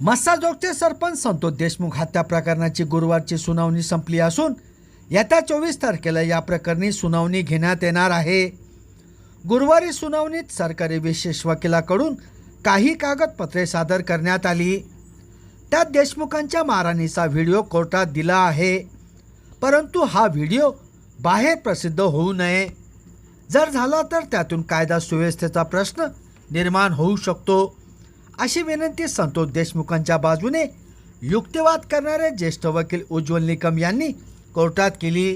मस्साजोगचे सरपंच संतोष देशमुख हत्या प्रकरणाची गुरुवारची सुनावणी संपली असून येत्या चोवीस तारखेला या प्रकरणी सुनावणी घेण्यात येणार आहे. गुरुवारी सुनावणीत सरकारी विशेष वकिलाकडून काही कागदपत्रे सादर करण्यात आली. त्यात देशमुखांच्या मारहाणीचा व्हिडिओ कोर्टात दिला आहे. परंतु हा व्हिडिओ बाहेर प्रसिद्ध होऊ नये. जर झाला तर त्यातून कायदा सुव्यवस्थेचा प्रश्न निर्माण होऊ शकतो. अशी विनंती संतोष देशमुखांच्या बाजूने युक्तिवाद करणारे ज्येष्ठ वकील उज्ज्वल निकम यांनी कोर्टात केली.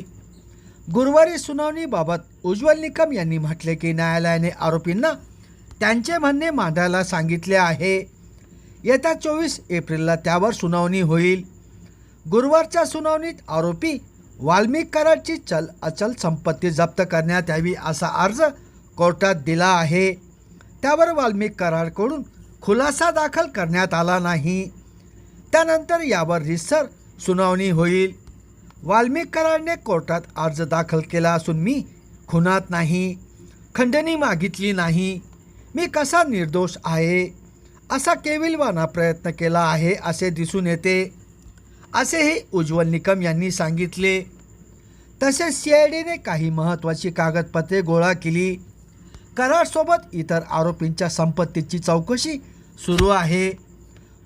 गुरुवारी सुनावणीबाबत उज्ज्वल निकम यांनी म्हटले की न्यायालयाने आरोपींना त्यांचे म्हणणे मांडायला सांगितले आहे. येत्या चोवीस एप्रिलला त्यावर सुनावणी होईल. गुरुवारच्या सुनावणीत आरोपी वाल्मिक कराडची चल अचल संपत्ती जप्त करण्यात यावी असा अर्ज कोर्टात दिला आहे. त्यावर वाल्मिक कराडकडून खुलासा दाखल करण्यात आला नाही. त्यानंतर यावर रिसर सुनावणी होईल. वाल्मिकरांनी कोर्टात अर्ज दाखल केला असून मी खुनात नाही खंडणी मागितली नाही. मी कसा निर्दोष आहे? असा केविलवाना प्रयत्न केला आहे असे दिसून येते. असेही उज्ज्वल निकम यांनी सांगितले. तसेच सी आय डीने काही महत्त्वाची कागदपत्रे गोळा केली. करारसोबत इतर आरोपींच्या संपत्तीची चौकशी सुरू आहे.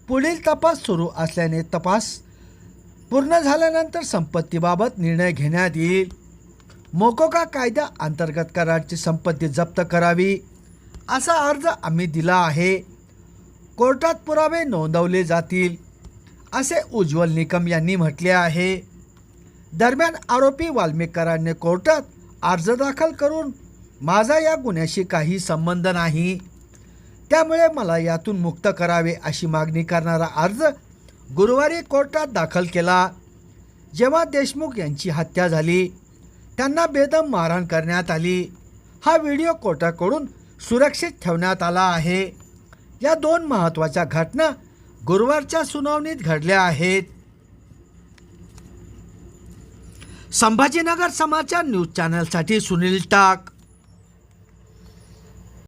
पुढील तपास सुरू असल्याने तपास पूर्ण झाल्यानंतर संपत्तीबाबत निर्णय घेण्यात येईल. मोकोका कायद्या अंतर्गत करारची संपत्ती जप्त करावी असा अर्ज आम्ही दिला आहे. कोर्टात पुरावे नोंदवले जातील असे उज्ज्वल निकम यांनी म्हटले आहे. दरम्यान आरोपी वाल्मिकरांनी कोर्टात अर्ज दाखल करून माझा या गुन्ह्याशी काही संबंध नाही. त्यामुळे मला यातून मुक्त करावे अशी मागणी करणारा अर्ज गुरुवारी कोर्टात दाखल केला. जेव्हा देशमुख यांची हत्या झाली त्यांना बेदम मारहाण करण्यात आली. हा व्हिडिओ कोर्टाकडून सुरक्षित ठेवण्यात आला आहे. या दोन महत्त्वाच्या घटना गुरुवारच्या सुनावणीत घडल्या आहेत. संभाजीनगर समाचार न्यूज चॅनलसाठी सुनील टाक.